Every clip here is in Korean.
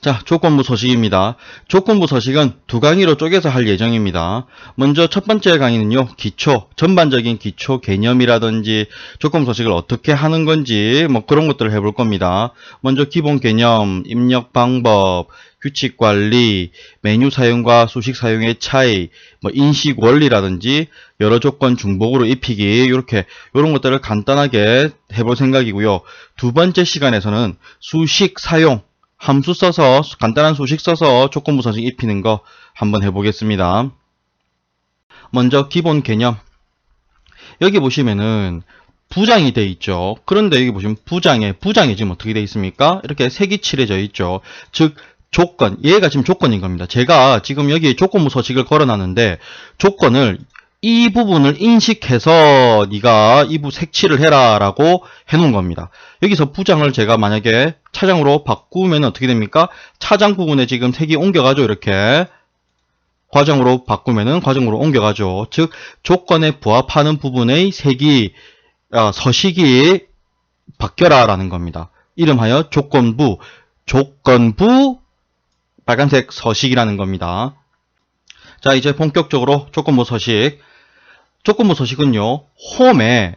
자, 조건부 소식입니다. 조건부 소식은 두 강의로 쪼개서 할 예정입니다. 먼저 첫 번째 강의는요, 기초, 전반적인 기초 개념이라든지 조건부 소식을 어떻게 하는 건지 뭐 그런 것들을 해볼 겁니다. 먼저 기본 개념, 입력 방법, 규칙 관리, 메뉴 사용과 수식 사용의 차이, 뭐 인식 원리라든지 여러 조건 중복으로 입히기 이렇게 이런 것들을 간단하게 해볼 생각이고요. 두 번째 시간에서는 수식 사용 함수 써서 간단한 수식 써서 조건부 소식 입히는 거 한번 해보겠습니다. 먼저 기본 개념 여기 보시면은 부장이 돼 있죠. 그런데 여기 보시면 부장에 부장이 지금 어떻게 돼 있습니까? 이렇게 색이 칠해져 있죠. 즉 조건 얘가 지금 조건인 겁니다. 제가 지금 여기 조건부 소식을 걸어놨는데 조건을 이 부분을 인식해서 네가 이부 색칠을 해라 라고 해놓은 겁니다. 여기서 부장을 제가 만약에 차장으로 바꾸면 어떻게 됩니까? 차장 부분에 지금 색이 옮겨가죠. 이렇게 과정으로 바꾸면은 과정으로 옮겨가죠. 즉 조건에 부합하는 부분의 색이 어, 서식이 바뀌어라 라는 겁니다. 이름하여 조건부 조건부 빨간색 서식이라는 겁니다. 자 이제 본격적으로 조건부 서식 조건부 서식은요 홈에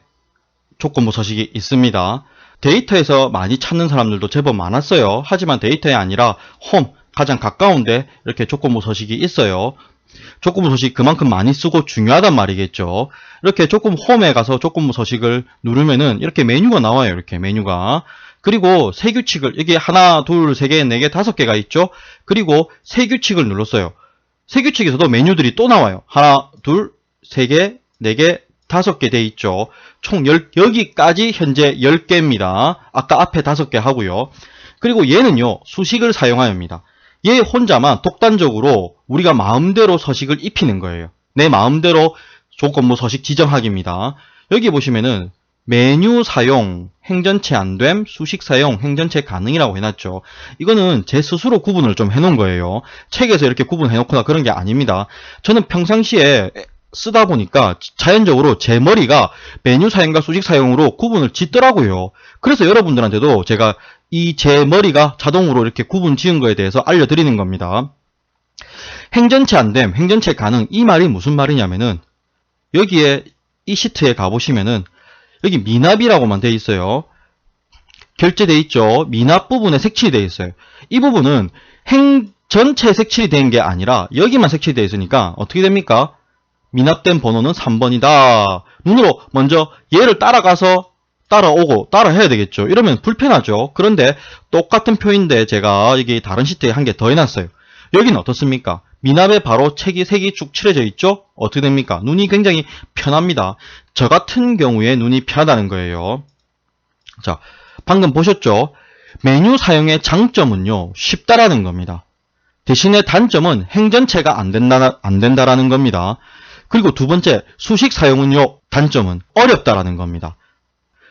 조건부 서식이 있습니다. 데이터에서 많이 찾는 사람들도 제법 많았어요. 하지만 데이터에 아니라 홈 가장 가까운데 이렇게 조건부 서식이 있어요. 조건부 서식 그만큼 많이 쓰고 중요하단 말이겠죠. 이렇게 조건 홈에 가서 조건부 서식을 누르면은 이렇게 메뉴가 나와요. 이렇게 메뉴가. 그리고 세 규칙을 여기 하나, 둘, 세 개, 네 개, 다섯 개가 있죠. 그리고 세 규칙을 눌렀어요. 세 규칙에서도 메뉴들이 또 나와요. 하나, 둘, 세 개, 네 개, 다섯 개돼 있죠. 총 열, 여기까지 현재 10개입니다. 아까 앞에 다섯 개 하고요. 그리고 얘는요, 수식을 사용하여입니다. 얘 혼자만 독단적으로 우리가 마음대로 서식을 입히는 거예요. 내 마음대로 조건부 서식 지정하기입니다. 여기 보시면은 메뉴 사용, 행전체 안됨, 수식 사용, 행전체 가능이라고 해놨죠. 이거는 제 스스로 구분을 좀 해놓은 거예요. 책에서 이렇게 구분해놓거나 그런 게 아닙니다. 저는 평상시에 쓰다 보니까 자연적으로 제 머리가 메뉴 사용과 수식 사용으로 구분을 짓더라고요. 그래서 여러분들한테도 제가 이 제 머리가 자동으로 이렇게 구분 지은 거에 대해서 알려드리는 겁니다. 행전체 안됨, 행전체 가능 이 말이 무슨 말이냐면은 여기에 이 시트에 가보시면은 여기 미납이라고만 돼 있어요. 결제돼 있죠. 미납 부분에 색칠이 돼 있어요. 이 부분은 행 전체 색칠이 된 게 아니라 여기만 색칠이 돼 있으니까 어떻게 됩니까? 미납된 번호는 3번이다. 눈으로 먼저 얘를 따라가서 따라오고 따라해야 되겠죠. 이러면 불편하죠. 그런데 똑같은 표인데 제가 여기 다른 시트에 한 개 더 해놨어요. 여기는 어떻습니까? 미납에 바로 책이 색이 쭉 칠해져 있죠? 어떻게 됩니까? 눈이 굉장히 편합니다. 저 같은 경우에 눈이 편하다는 거예요. 자, 방금 보셨죠? 메뉴 사용의 장점은요, 쉽다라는 겁니다. 대신에 단점은 행전체가 안 된다, 안 된다라는 겁니다. 그리고 두 번째, 수식 사용은요, 단점은 어렵다라는 겁니다.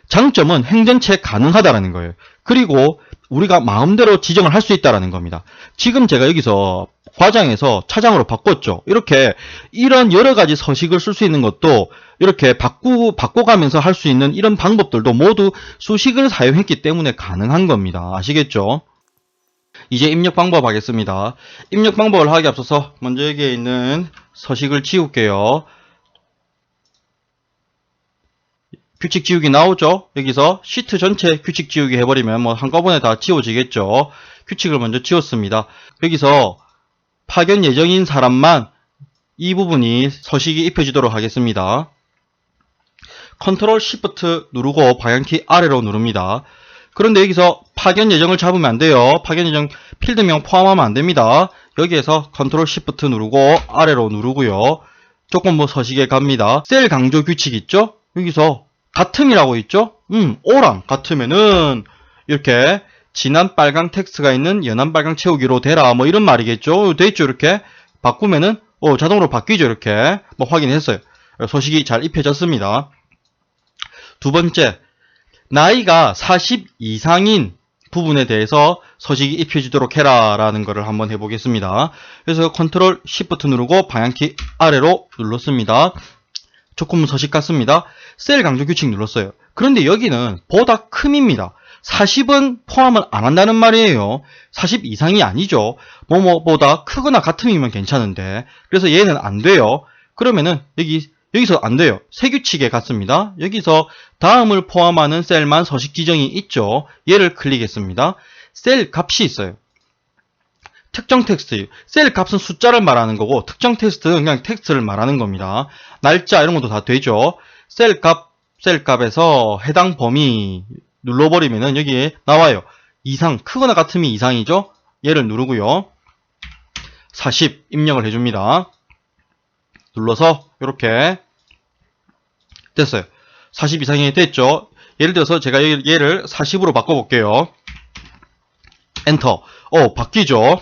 장점은 행전체 가능하다라는 거예요. 그리고 우리가 마음대로 지정을 할 수 있다라는 겁니다. 지금 제가 여기서 과장에서 차장으로 바꿨죠. 이렇게 이런 여러 가지 서식을 쓸 수 있는 것도 이렇게 바꾸, 바꿔가면서 할 수 있는 이런 방법들도 모두 수식을 사용했기 때문에 가능한 겁니다. 아시겠죠? 이제 입력 방법 하겠습니다. 입력 방법을 하기 앞서서 먼저 여기에 있는 서식을 지울게요. 규칙 지우기 나오죠? 여기서 시트 전체 규칙 지우기 해버리면 뭐 한꺼번에 다 지워지겠죠? 규칙을 먼저 지웠습니다. 여기서 파견 예정인 사람만 이 부분이 서식이 입혀지도록 하겠습니다. 컨트롤 시프트 누르고 방향키 아래로 누릅니다. 그런데 여기서 파견 예정을 잡으면 안 돼요. 파견 예정 필드명 포함하면 안 됩니다. 여기에서 컨트롤 시프트 누르고 아래로 누르고요. 조건부 서식에 갑니다. 셀 강조 규칙 있죠? 여기서 같음이라고 있죠? 음, O랑 같으면은 이렇게 진한 빨강 텍스트가 있는 연한 빨강 채우기로 되라 뭐 이런 말이겠죠? 돼 있죠 이렇게 바꾸면은 어, 자동으로 바뀌죠 이렇게 뭐 확인했어요. 소식이 잘 입혀졌습니다. 두 번째 나이가 40 이상인 부분에 대해서 서식이 입혀지도록 해라 라는 것을 한번 해보겠습니다. 그래서 컨트롤 시프트 누르고 방향키 아래로 눌렀습니다. 조건부 서식 같습니다. 셀 강조 규칙 눌렀어요. 그런데 여기는 보다 큼입니다. 40은 포함을 안 한다는 말이에요. 40 이상이 아니죠. 뭐뭐보다 크거나 같음이면 괜찮은데 그래서 얘는 안 돼요. 그러면은 여기 여기서 안 돼요. 새 규칙에 갔습니다. 여기서 다음을 포함하는 셀만 서식 지정이 있죠. 얘를 클릭했습니다. 셀 값이 있어요. 특정 텍스트. 셀 값은 숫자를 말하는 거고 특정 텍스트는 그냥 텍스트를 말하는 겁니다. 날짜 이런 것도 다 되죠. 셀 값, 셀 값에서 해당 범위 눌러버리면은 여기에 나와요. 이상, 크거나 같음이 이상이죠? 얘를 누르고요. 40 입력을 해줍니다. 눌러서 이렇게 됐어요. 40 이상이 됐죠? 예를 들어서 제가 얘- 얘를 40으로 바꿔볼게요. 엔터. 어, 바뀌죠?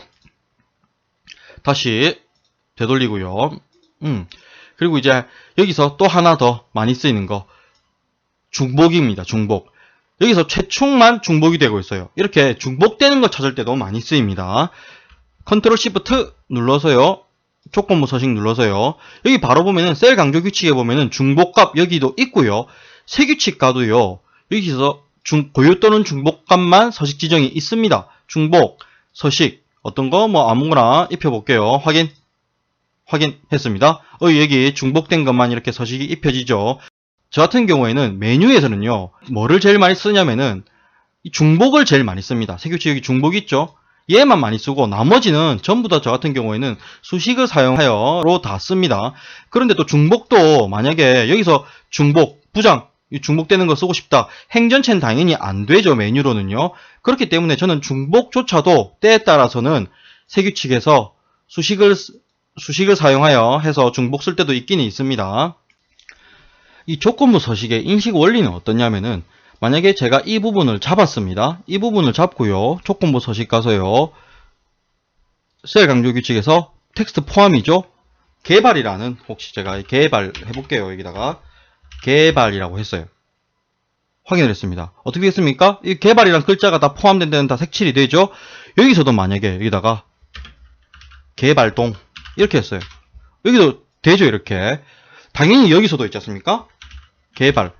다시 되돌리고요. 음. 그리고 이제 여기서 또 하나 더 많이 쓰이는 거. 중복입니다. 중복. 여기서 최충만 중복이 되고 있어요. 이렇게 중복되는 거 찾을 때도 많이 쓰입니다. 컨트롤 시프트 눌러서요. 조건부 서식 눌러서요. 여기 바로 보면은 셀 강조 규칙에 보면은 중복값 여기도 있고요. 세 규칙 가도요. 여기서 중, 고유 또는 중복값만 서식 지정이 있습니다. 중복, 서식, 어떤 거 뭐 아무거나 입혀볼게요. 확인. 확인했습니다. 어, 여기 중복된 것만 이렇게 서식이 입혀지죠. 저 같은 경우에는 메뉴에서는요, 뭐를 제일 많이 쓰냐면은, 이 중복을 제일 많이 씁니다. 세 규칙 여기 중복 있죠? 얘만 많이 쓰고, 나머지는 전부 다 저 같은 경우에는 수식을 사용하여로 다 씁니다. 그런데 또 중복도 만약에 여기서 중복, 부장, 이 중복되는 거 쓰고 싶다. 행전체는 당연히 안 되죠, 메뉴로는요. 그렇기 때문에 저는 중복조차도 때에 따라서는 세규칙에서 수식을, 쓰- 수식을 사용하여 해서 중복 쓸 때도 있기는 있습니다. 이 조건부 서식의 인식 원리는 어떠냐면은 만약에 제가 이 부분을 잡았습니다. 이 부분을 잡고요. 조건부 서식 가서요. 셀 강조 규칙에서 텍스트 포함이죠. 개발이라는 혹시 제가 개발 해볼게요. 여기다가 개발이라고 했어요. 확인을 했습니다. 어떻게 됐습니까? 이 개발이란 글자가 다 포함된 데는 다 색칠이 되죠. 여기서도 만약에 여기다가 개발동 이렇게 했어요. 여기도 되죠 이렇게. 당연히 여기서도 있지 않습니까? 개발.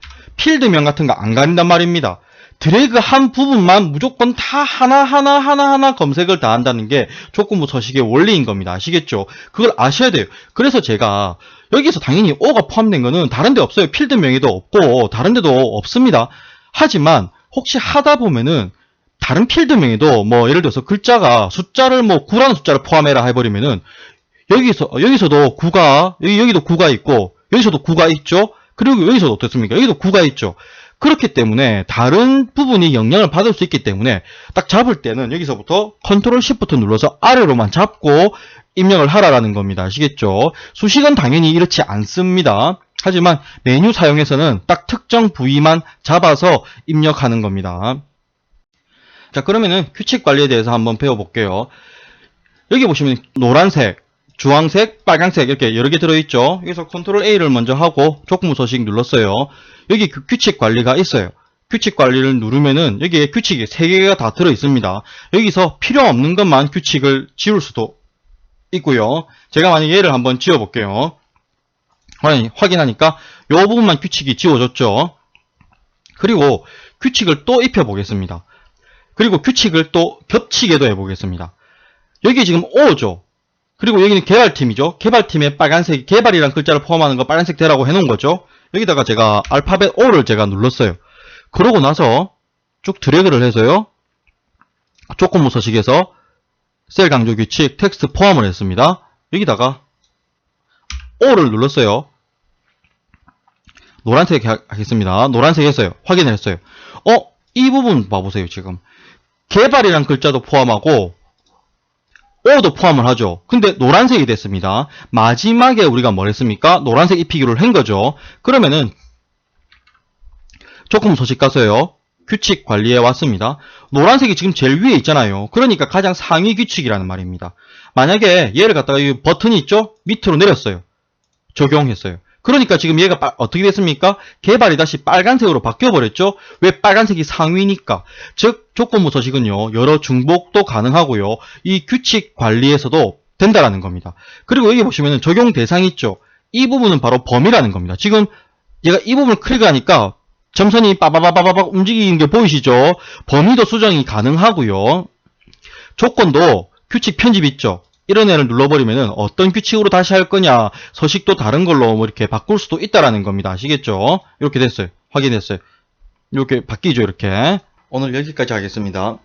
필드명 같은 거 안 가린단 말입니다. 드래그 한 부분만 무조건 다 하나하나 하나하나 검색을 다 한다는 게 조건부 서식의 원리인 겁니다. 아시겠죠? 그걸 아셔야 돼요. 그래서 제가 여기서 당연히 O가 포함된 거는 다른 데 없어요. 필드명에도 없고 다른 데도 없습니다. 하지만 혹시 하다 보면은 다른 필드명에도 뭐 예를 들어서 글자가 숫자를 뭐 9라는 숫자를 포함해라 해버리면은 여기서 여기서도 9가 여기 여기도 9가 있고 여기서도 9가 있죠. 그리고 여기서도 어떻습니까? 여기도 9가 있죠. 그렇기 때문에 다른 부분이 영향을 받을 수 있기 때문에 딱 잡을 때는 여기서부터 컨트롤 시프트 눌러서 아래로만 잡고 입력을 하라라는 겁니다. 아시겠죠? 수식은 당연히 이렇지 않습니다. 하지만 메뉴 사용에서는 딱 특정 부위만 잡아서 입력하는 겁니다. 자, 그러면은 규칙 관리에 대해서 한번 배워볼게요. 여기 보시면 노란색, 주황색, 빨간색 이렇게 여러 개 들어있죠. 여기서 컨트롤 A를 먼저 하고 조건부 서식 눌렀어요. 여기 그 규칙 관리가 있어요. 규칙 관리를 누르면은 여기에 규칙이 3개가 다 들어있습니다. 여기서 필요 없는 것만 규칙을 지울 수도 있고요. 제가 만약 얘를 한번 지워볼게요. 확인- 확인하니까 이 부분만 규칙이 지워졌죠. 그리고 규칙을 또 입혀보겠습니다. 그리고 규칙을 또 겹치게도 해보겠습니다. 여기 지금 O죠. 그리고 여기는 개발팀이죠. 개발팀에 빨간색, 개발이란 글자를 포함하는 거 빨간색 대라고 해놓은 거죠. 여기다가 제가 알파벳 O를 제가 눌렀어요. 그러고 나서 쭉 드래그를 해서요. 조건부 서식에서 셀 강조 규칙 텍스트 포함을 했습니다. 여기다가 O를 눌렀어요. 노란색 하- 하겠습니다. 노란색 했어요. 확인을 했어요. 어? 이 부분 봐보세요, 지금. 개발이란 글자도 포함하고, O도 포함을 하죠. 근데 노란색이 됐습니다. 마지막에 우리가 뭘 했습니까? 노란색 입히기를 한 거죠. 그러면은, 조금 소식 가서요. 규칙 관리에 왔습니다. 노란색이 지금 제일 위에 있잖아요. 그러니까 가장 상위 규칙이라는 말입니다. 만약에 얘를 갖다가 이 버튼이 있죠? 밑으로 내렸어요. 적용했어요. 그러니까 지금 얘가 빠- 어떻게 됐습니까? 개발이 다시 빨간색으로 바뀌어버렸죠? 왜 빨간색이 상위니까? 즉, 조건부 서식은요, 여러 중복도 가능하고요, 이 규칙 관리에서도 된다라는 겁니다. 그리고 여기 보시면 적용 대상 있죠? 이 부분은 바로 범위라는 겁니다. 지금 얘가 이 부분을 클릭하니까 점선이 빠바바바바박 움직이는 게 보이시죠? 범위도 수정이 가능하고요. 조건도 규칙 편집 있죠? 이런 애를 눌러버리면은 어떤 규칙으로 다시 할 거냐, 서식도 다른 걸로 뭐 이렇게 바꿀 수도 있다라는 겁니다. 아시겠죠? 이렇게 됐어요. 확인했어요. 이렇게 바뀌죠, 이렇게. 오늘 여기까지 하겠습니다.